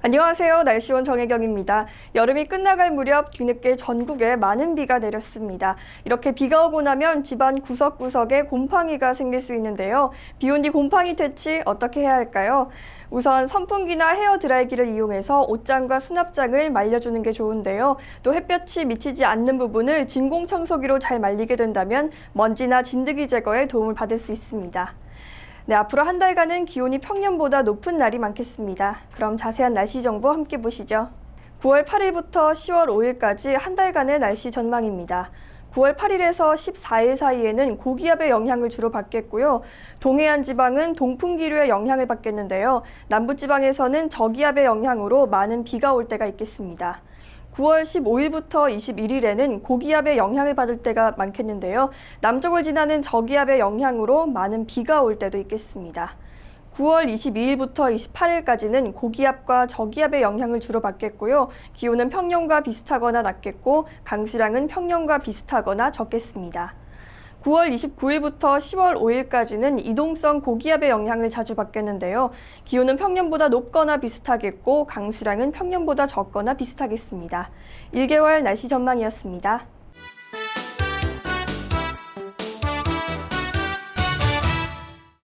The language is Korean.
안녕하세요. 날씨원 정혜경입니다. 여름이 끝나갈 무렵 뒤늦게 전국에 많은 비가 내렸습니다. 이렇게 비가 오고 나면 집안 구석구석에 곰팡이가 생길 수 있는데요. 비 온 뒤 곰팡이 퇴치 어떻게 해야 할까요? 우선 선풍기나 헤어 드라이기를 이용해서 옷장과 수납장을 말려주는 게 좋은데요. 또 햇볕이 미치지 않는 부분을 진공 청소기로 잘 말리게 된다면 먼지나 진드기 제거에 도움을 받을 수 있습니다. 네, 앞으로 한 달간은 기온이 평년보다 높은 날이 많겠습니다. 그럼 자세한 날씨 정보 함께 보시죠. 9월 8일부터 10월 5일까지 한 달간의 날씨 전망입니다. 9월 8일에서 14일 사이에는 고기압의 영향을 주로 받겠고요. 동해안 지방은 동풍 기류의 영향을 받겠는데요. 남부 지방에서는 저기압의 영향으로 많은 비가 올 때가 있겠습니다. 9월 15일부터 21일에는 고기압의 영향을 받을 때가 많겠는데요. 남쪽을 지나는 저기압의 영향으로 많은 비가 올 때도 있겠습니다. 9월 22일부터 28일까지는 고기압과 저기압의 영향을 주로 받겠고요. 기온은 평년과 비슷하거나 낮겠고 강수량은 평년과 비슷하거나 적겠습니다. 9월 29일부터 10월 5일까지는 이동성 고기압의 영향을 자주 받겠는데요. 기온은 평년보다 높거나 비슷하겠고 강수량은 평년보다 적거나 비슷하겠습니다. 1개월 날씨 전망이었습니다.